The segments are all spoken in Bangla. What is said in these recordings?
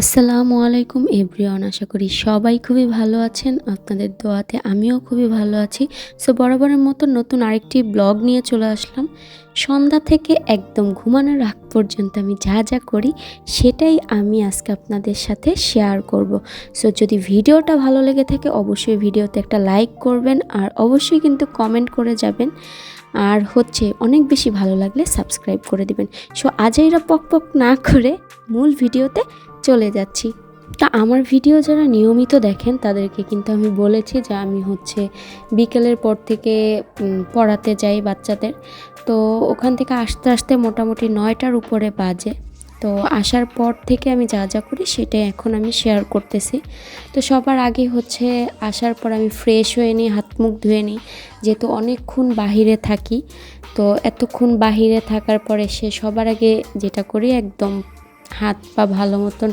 আসসালামু আলাইকুম এভরিওয়ান, আশা করি সবাই খুবই ভালো আছেন। আপনাদের দোয়াতে আমিও খুবই ভালো আছি। সো বরাবরের মতো নতুন আরেকটি ব্লগ নিয়ে চলে আসলাম। সন্ধ্যা থেকে একদম ঘুমানোর আগ পর্যন্ত আমি যা যা করি, সেটাই আমি আজকে আপনাদের সাথে শেয়ার করব। সো যদি ভিডিওটা ভালো লেগে থাকে, অবশ্যই ভিডিওতে একটা লাইক করবেন আর অবশ্যই কিন্তু কমেন্ট করে যাবেন। আর হচ্ছে, অনেক বেশি ভালো লাগলে সাবস্ক্রাইব করে দিবেন। সো আজ এরা পক পক না করে মূল ভিডিওতে চলে যাচ্ছি। তা আমার ভিডিও যারা নিয়মিত দেখেন, তাদেরকে কিন্তু আমি বলেছি যে আমি হচ্ছে বিকেলের পর থেকে পড়াতে যাই বাচ্চাদের। তো ওখান থেকে আসতে আসতে মোটামুটি নয়টার উপরে বাজে। তো আসার পর থেকে আমি যা যা করি সেটাই এখন আমি শেয়ার করতেছি। তো সবার আগে হচ্ছে আসার পর আমি ফ্রেশ হয়ে নিই, হাত মুখ ধুয়ে নিই। যেহেতু অনেকক্ষণ বাহিরে থাকি, তো এতক্ষণ বাহিরে থাকার পরে সে সবার আগে যেটা করি একদম হাত পা ভালো মতন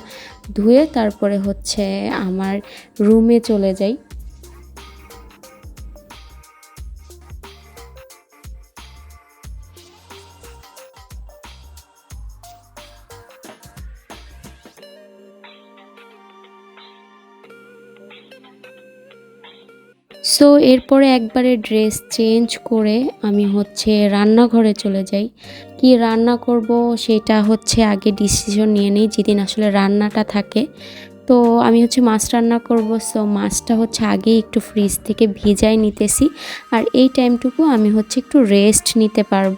ধুয়ে তারপরে হচ্ছে আমার রুমে চলে যাই। সো এরপরে একবারে ড্রেস চেঞ্জ করে আমি হচ্ছে রান্নাঘরে চলে যাই। কি রান্না করব সেটা হচ্ছে আগে ডিসিশন নিয়ে নিই, যেদিন আসলে রান্নাটা থাকে। তো আমি হচ্ছে মাছ রান্না করব সো মাছটা হচ্ছে আগে একটু ফ্রিজ থেকে ভিজাই নিতেছি। আর এই টাইমটুকু আমি হচ্ছে একটু রেস্ট নিতে পারব।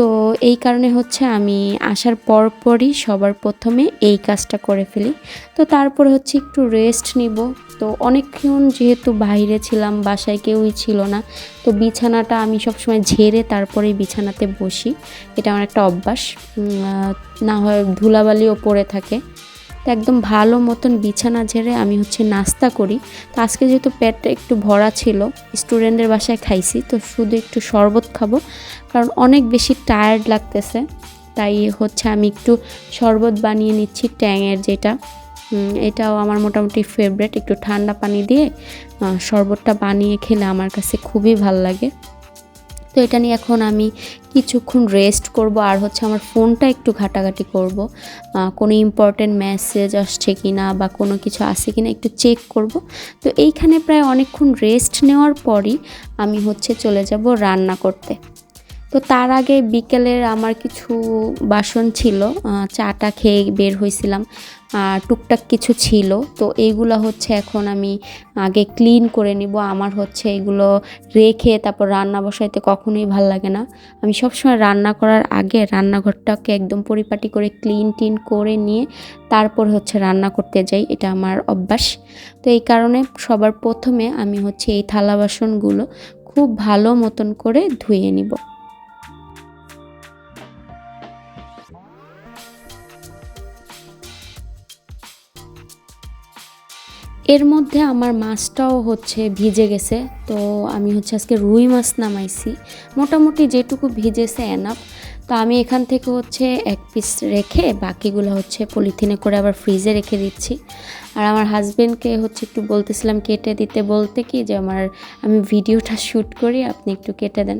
তো এই কারণে হচ্ছে আমি আসার পর পরই সবার প্রথমে এই কাজটা করে ফেলি। তো তারপর হচ্ছে একটু রেস্ট নিব। তো অনেকক্ষণ যেহেতু বাইরে ছিলাম, বাসায় কেউই ছিল না, তো বিছানাটা আমি সবসময় ঝেড়ে তারপরেই বিছানাতে বসি। এটা আমার একটা অভ্যাস। না হয় ধুলাবালিও পড়ে থাকে। তো একদম ভালো মতন বিছানা ঝেড়ে আমি হচ্ছে নাস্তা করি। তো আজকে যেহেতু পেটটা একটু ভরা ছিল স্টুডেন্টের বাসায় খাইছি, তো শুধু একটু শরবত খাব, কারণ অনেক বেশি টায়ার্ড লাগতেছে। তাই হচ্ছে আমি একটু শরবত বানিয়ে নিচ্ছি ট্যাংয়ের যেটা। এটাও আমার মোটামুটি ফেভারেট একটু ঠান্ডা পানি দিয়ে শরবতটা বানিয়ে খেলে আমার কাছে খুবই ভালো লাগে। তো এটা নিয়ে এখন আমি কিছুক্ষণ রেস্ট করব আর হচ্ছে আমার ফোনটা একটু ঘাটাঘাটি করব। কোনো ইম্পর্টেন্ট মেসেজ আসছে কি না বা কোনো কিছু আছে কি না একটু চেক করব। তো এইখানে প্রায় অনেকক্ষণ রেস্ট নেওয়ার পরই আমি হচ্ছে চলে যাব রান্না করতে। তো তার আগে বিকেলের আমার কিছু বাসন ছিল চাটা খেয়ে বের হয়েছিলাম আর টুকটাক কিছু ছিল। তো এইগুলো হচ্ছে এখন আমি আগে ক্লিন করে নিব। আমার হচ্ছে এগুলো রেখে তারপর রান্না বসাইতে কখনোই ভালো লাগে না। আমি সবসময় রান্না করার আগে রান্নাঘরটাকে একদম পরিপাটি করে ক্লিন টিন করে নিয়ে তারপর হচ্ছে রান্না করতে যাই। এটা আমার অভ্যাস। তো এই কারণে সবার প্রথমে আমি হচ্ছে এই থালা বাসনগুলো খুব ভালো মতন করে ধুয়ে নিব। এর মধ্যে আমার মাছটাও হচ্ছে ভিজে গেছে। তো আমি হচ্ছে আজকে রুই মাছ নামাইছি। মোটামুটি যেটুকু ভিজেছে এনাফ তো আমি এখান থেকে হচ্ছে এক পিস রেখে বাকিগুলো হচ্ছে পলিথিনে করে আবার ফ্রিজে রেখে দিচ্ছি। আর আমার হাজবেন্ডকে হচ্ছে একটু বলতেছিলাম, কেটে দিতে বলতে কি যে আমার, আমি ভিডিওটা শ্যুট করি, আপনি একটু কেটে দেন।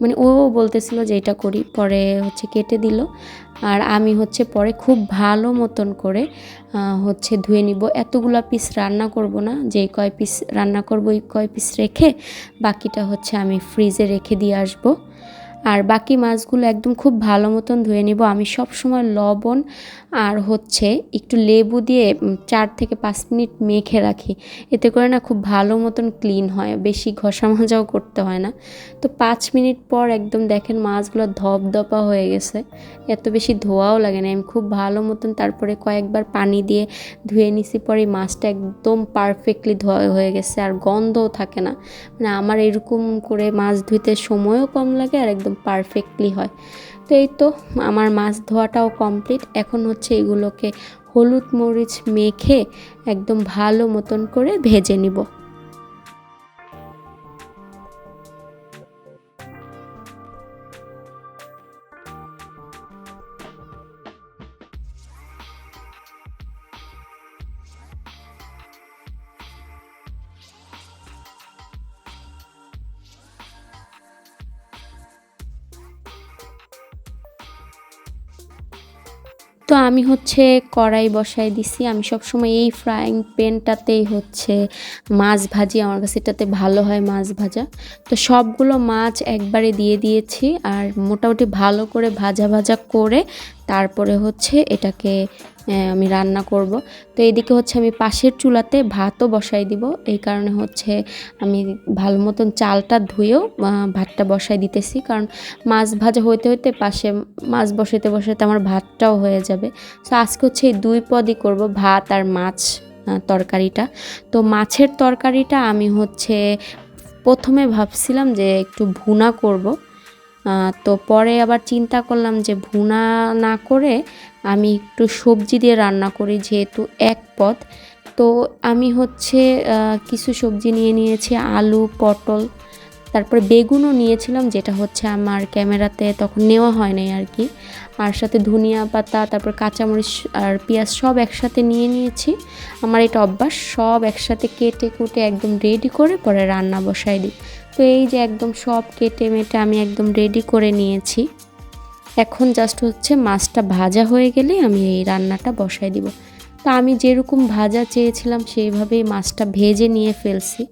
মানে ও বলতেছিল যে এটা করি, পরে হচ্ছে কেটে দিল। আর আমি হচ্ছে পরে খুব ভালো মতন করে হচ্ছে ধুয়ে নিব। এতগুলা পিস রান্না করব না, যে কয় পিস রান্না করব, ওই কয় পিস রেখে বাকিটা হচ্ছে আমি ফ্রিজে রেখে দিয়ে আসব। আর বাকি মাছগুলো একদম খুব ভালো মতন ধুয়ে নিব। আমি সব সময় লবণ আর হচ্ছে একটু লেবু দিয়ে চার থেকে পাঁচ মিনিট মেখে রাখি। এতে করে না খুব ভালো মতন ক্লিন হয়, বেশি ঘষা মাজাও করতে হয় না। তো পাঁচ মিনিট পর একদম দেখেন মাছগুলো ধপধপা হয়ে গেছে। এত বেশি ধোয়াও লাগে না। আমি খুব ভালো মতন তারপরে কয়েকবার পানি দিয়ে ধুয়ে নিছি, পরে মাছটা একদম পারফেক্টলি ধোয়া হয়ে গেছে আর গন্ধও থাকে না। মানে আমার এরকম করে মাছ ধুইতে সময়ও কম লাগে আর একদম পারফেক্টলি হয়। তো এই তো, আমার মাছ ধোয়াটাও কমপ্লিট এখন হচ্ছে এগুলোকে হলুদ মরিচ মেখে একদম ভালো মতন করে ভেজে নিব। তো আমি হচ্ছে কড়াই বসাই দিছি। আমি সবসময় এই ফ্রাইং প্যানটাতেই হচ্ছে মাছ ভাজি। আমার কাছে এটাতে ভালো হয় মাছ ভাজা। তো সবগুলো মাছ একবারে দিয়ে দিয়েছি আর মোটামুটি ভালো করে ভাজা ভাজা করে তারপরে হচ্ছে এটাকে আমি রান্না করব। তো এদিকে হচ্ছে আমি পাশের চুলাতে ভাতও বসাই দিব। এই কারণে হচ্ছে আমি ভালো মতন চালটা ধুয়েও ভাতটা বসাই দিতেছি। কারণ মাছ ভাজা হইতে হইতে পাশে মাছ বসাইতে বসাইতে আমার ভাতটাও হয়ে যাবে। তো আজকে হচ্ছে এই দুই পদই করব, ভাত আর মাছ তরকারিটা। তো মাছের তরকারিটা আমি হচ্ছে প্রথমে ভাবছিলাম যে একটু ভুনা করব। তো পরে আবার চিন্তা করলাম যে ভুনা না করে আমি একটু সবজি দিয়ে রান্না করি যেহেতু এক পদ। তো আমি হচ্ছে কিছু সবজি নিয়ে নিয়েছি, আলু, পটল, তারপরে বেগুনও নিয়েছিলাম যেটা হচ্ছে আমার ক্যামেরাতে তখন নেওয়া হয় নাই আর কি। আর সাথে ধনিয়া পাতা, তারপর কাঁচামরিচ আর পেঁয়াজ সব একসাথে নিয়ে নিয়েছি। আমার এটা অভ্যাস, সব একসাথে কেটে কুটে একদম রেডি করে পরে রান্না বসাই দিই। তো এই যে একদম সব কেটে মেটে আমি একদম রেডি করে নিয়েছি। এখন জাস্ট হচ্ছে মাছটা ভাজা হয়ে গেলে আমি এই রান্নাটা বসাই দিব। তো আমি যেরকম ভাজা চেয়েছিলাম সেইভাবেই মাছটা ভেজে নিয়ে ফেলছি।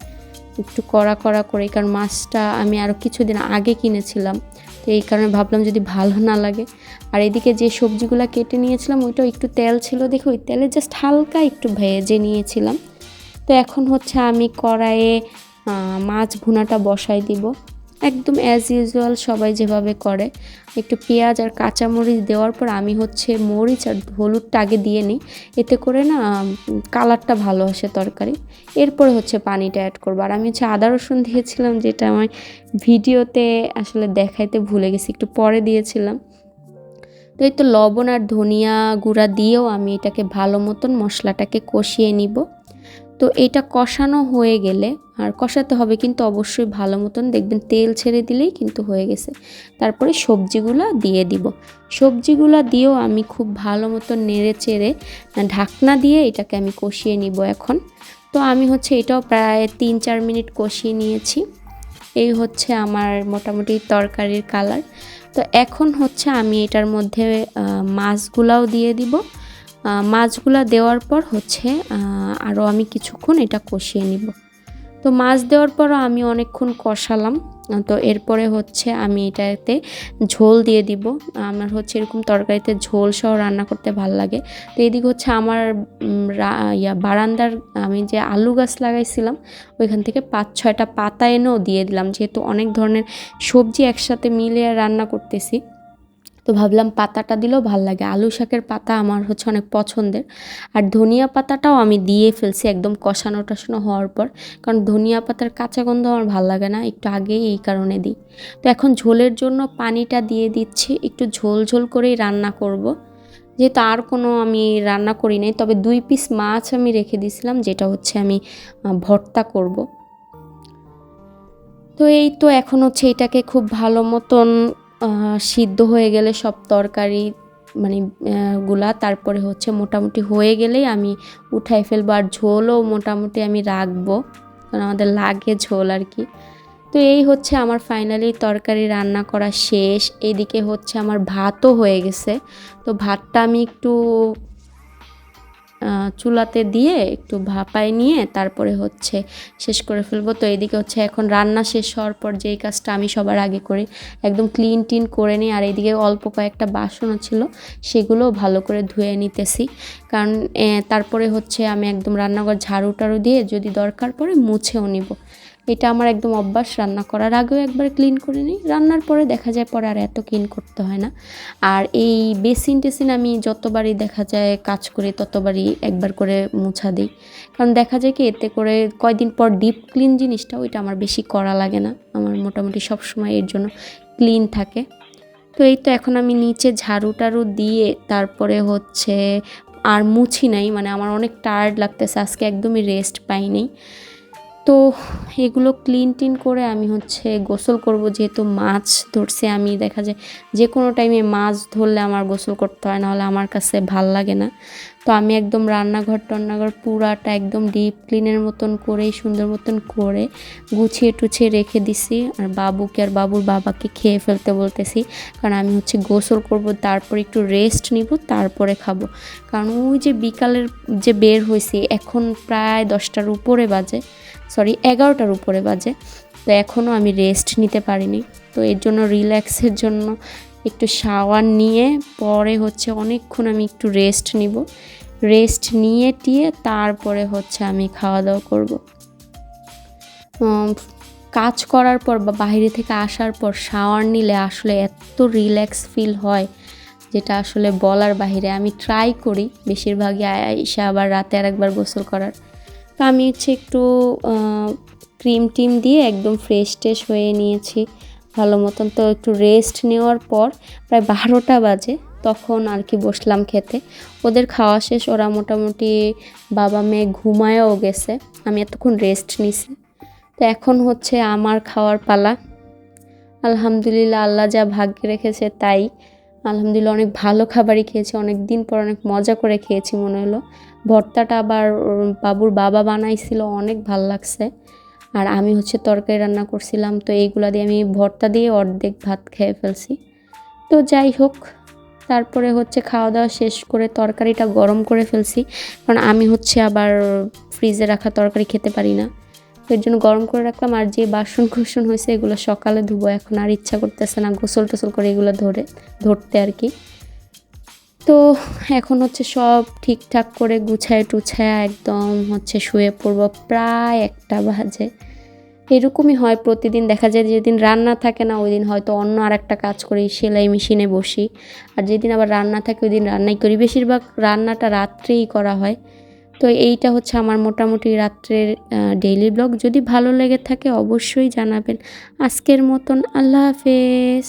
একটু কড়া কড়া করে, কারণ মাছটা আমি আরও কিছুদিন আগে কিনেছিলাম। তো এই কারণে ভাবলাম যদি ভালো না লাগে। আর এদিকে যে সবজিগুলো কেটে নিয়েছিলাম, ওইটাও একটু তেল ছিল দেখো ওই তেলে জাস্ট হালকা একটু ভেজে নিয়েছিলাম। তো এখন হচ্ছে আমি কড়াইয়ে মাছ ভুনাটা বসাই দিব। একদম অ্যাজ ইউজুয়াল সবাই যেভাবে করে। একটু পেঁয়াজ আর কাঁচামরিচ দেওয়ার পর আমি হচ্ছে মরিচ আর হলুদটা আগে দিয়ে নিই। এতে করে না কালারটা ভালো আসে তরকারি। এরপরে হচ্ছে পানিটা অ্যাড করব। আর আমি হচ্ছে আদা রসুন দিয়েছিলাম, যেটা আমার ভিডিওতে আসলে দেখাইতে ভুলে গেছি, একটু পরে দিয়েছিলাম। তো এই তো লবণ আর ধনিয়া গুঁড়া দিয়েও আমি এটাকে ভালো মতন মশলাটাকে কষিয়ে নিব। তো এটা কষানো হয়ে গেলে, আর কষাতে হবে কিন্তু অবশ্যই ভালো মতন। দেখবেন তেল ছেড়ে দিলেই কিন্তু হয়ে গেছে। তারপরে সবজিগুলো দিয়ে দিব। সবজিগুলো দিয়েও আমি খুব ভালো মতন নেড়ে চেড়ে ঢাকনা দিয়ে এটাকে আমি কষিয়ে নিব এখন। তো আমি হচ্ছে এটাও প্রায় তিন চার মিনিট কষিয়ে নিয়েছি। এই হচ্ছে আমার মোটামুটি তরকারির কালার। তো এখন হচ্ছে আমি এটার মধ্যে মাছগুলাও দিয়ে দিব। মাছগুলা দেওয়ার পর হচ্ছে আরও আমি কিছুক্ষণ এটা কষিয়ে নিব। তো মাছ দেওয়ার পরও আমি অনেকক্ষণ কষালাম। তো এরপরে হচ্ছে আমি এটাতে ঝোল দিয়ে দিব। আমার হচ্ছে এরকম তরকারিতে ঝোল সহ রান্না করতে ভালো লাগে। তো এদিকে হচ্ছে আমার ইয়া, বারান্দার, আমি যে আলু গাছ লাগাইছিলাম, ওইখান থেকে পাঁচ, ছয়টা পাতা এনেও দিয়ে দিলাম। যেহেতু অনেক ধরনের সবজি একসাথে মিলিয়ে রান্না করতেছি। তো ভাবলাম পাতাটা দিলেও ভালো লাগে আলু শাকের পাতা আমার হচ্ছে অনেক পছন্দের আর ধনিয়া পাতাটাও আমি দিয়ে ফেলছি একদম কষানো টষানো হওয়ার পর কারণ ধনিয়া পাতার কাঁচা গন্ধ আমার ভালো লাগে না, একটু আগেই এই কারণে দিই তো এখন ঝোলের জন্য পানিটা দিয়ে দিচ্ছি, একটু ঝোল ঝোল করেই রান্না করব। যেহেতু আর কোনো আমি রান্না করি নাই, তবে দুই পিস মাছ আমি রেখে দিয়েছিলাম, যেটা হচ্ছে আমি ভর্তা করব। তো এই তো এখন হচ্ছে এটাকে খুব ভালো মতন সিদ্ধ হয়ে গেলে সব তরকারি মানে গুলা তারপরে হচ্ছে মোটামুটি হয়ে গেলেই আমি উঠাই ফেলব আর ঝোলও মোটামুটি আমি রাখব, কারণ আমাদের লাগে ঝোল আর কি। তো এই হচ্ছে আমার ফাইনালি তরকারি রান্না করা শেষ এদিকে হচ্ছে আমার ভাতও হয়ে গেছে। তো ভাতটা আমি একটু চুলাতে দিয়ে একটু ভাপায় নিয়ে তারপরে হচ্ছে শেষ করে ফেলব। তো এদিকে হচ্ছে এখন রান্না শেষ হওয়ার পর যেই কাজটা আমি সবার আগে করি, একদম ক্লিন টিন করে নিই আর এদিকে অল্প কয়েকটা বাসনও ছিল সেগুলো ভালো করে ধুয়ে নিতেছি। কারণ তারপরে হচ্ছে আমি একদম রান্নাঘর ঝাড়ু টাড়ু দিয়ে যদি দরকার পড়ে মুছেও নিব। এটা আমার একদম অভ্যাস, রান্না করার আগেও একবার ক্লিন করে নিই। রান্নার পরে দেখা যায় পরে আর এত ক্লিন করতে হয় না। আর এই বেসিন টেসিন আমি যতবারই দেখা যায় কাজ করি ততবারই একবার করে মুছা দিই। কারণ দেখা যায় কি, এতে করে কয়দিন পর ডিপ ক্লিন জিনিসটা, ওইটা আমার বেশি করা লাগে না। আমার মোটামুটি সব সময় এর জন্য ক্লিন থাকে। তো এই তো এখন আমি নিচে ঝাড়ু টাড়ু দিয়ে তারপরে হচ্ছে আর মুছি নাই মানে আমার অনেক টায়ার্ড লাগতেছে। আজকে একদমই রেস্ট পাইনি। তো এগুলো ক্লিন টিন করে আমি হচ্ছে গোসল করব। যেহেতু মাছ ধরছে, আমি দেখা যায় যে কোনো টাইমে মাছ ধরলে আমার গোসল করতে হয়, নাহলে আমার কাছে ভালো লাগে না। তো আমি একদম রান্নাঘর টান্নাঘর পুরাটা একদম ডিপ ক্লিনের মতন করে সুন্দর মতন করে গুছিয়ে টুছিয়ে রেখে দিছি। আর বাবুকে আর বাবুর বাবাকে খেয়ে ফেলতে বলতেছি, কারণ আমি হচ্ছে গোসল করব, তারপর একটু রেস্ট নিব, তারপরে খাব। কারণ ওই যে বিকালের যে বের হয়েছি এখন প্রায় দশটার উপরে বাজে। সরি, এগারোটার উপরে বাজে। তো এখনও আমি রেস্ট নিতে পারিনি। তো এর জন্য রিল্যাক্সের জন্য একটু শাওয়ার নিয়ে পরে হচ্ছে অনেকক্ষণ আমি একটু রেস্ট নিব। রেস্ট নিয়ে টিয়ে তারপরে হচ্ছে আমি খাওয়া দাওয়া করব। কাজ করার পর বা বাইরে থেকে আসার পর শাওয়ার নিলে আসলে এত রিল্যাক্স ফিল হয়, যেটা আসলে বলার বাইরে আমি ট্রাই করি বেশিরভাগই এসে আবার রাতে আর একবার গোসল করার। তো আমি হচ্ছে একটু ক্রিম টিম দিয়ে একদম ফ্রেশ ট্রেশ হয়ে নিয়েছি ভালো মতন। তো একটু রেস্ট নেওয়ার পর প্রায় বারোটা বাজে, তখন আর কি বসলাম খেতে। ওদের খাওয়া শেষ, ওরা মোটামুটি বাবা মেয়ে ঘুমায়ও গেছে, আমি এতক্ষণ রেস্ট নিছি। তো এখন হচ্ছে আমার খাওয়ার পালা। আলহামদুলিল্লাহ, আল্লাহ যা ভাগ্যে রেখেছে তাই। আলহামদুলিল্লাহ অনেক ভালো খাবারই খেয়েছি অনেক দিন পর অনেক মজা করে খেয়েছি মনে হলো। ভর্তাটা আবার বাবুর বাবা বানাইছিল, অনেক ভালো লাগছে। আর আমি হচ্ছে তরকারি রান্না করছিলাম, তো এইগুলা দিয়ে আমি ভর্তা দিয়ে অর্ধেক ভাত খেয়ে ফেলছি। তো যাই হোক, তারপরে হচ্ছে খাওয়া দাওয়া শেষ করে তরকারিটা গরম করে ফেলছি, কারণ আমি হচ্ছে আবার ফ্রিজে রাখা তরকারি খেতে পারি না। তো এর জন্য গরম করে রাখলাম, আর যে বাসন কুসন হয়েছে এগুলো সকালে ধুবো। এখন আর ইচ্ছা করতেছে না গোসল টোসল করে এগুলো ধরে, ধরতে আর কি। তো এখন হচ্ছে সব ঠিকঠাক করে গুছায় টুছায় একদম হচ্ছে শুয়ে পড়ব, প্রায় একটা বাজে। এরকমই হয় প্রতিদিন, দেখা যায় যেদিন রান্না থাকে না ওই দিন হয়তো অন্য আর একটা কাজ করি, সেলাই মেশিনে বসি। আর যেদিন আবার রান্না থাকে ওই দিন রান্নাই করি। বেশিরভাগ রান্নাটা রাত্রেই করা হয়। তো এইটা হচ্ছে আমার মোটামুটি রাত্রের ডেইলি ব্লগ যদি ভালো লেগে থাকে অবশ্যই জানাবেন। আজকের মতন আল্লাহ হাফেজ।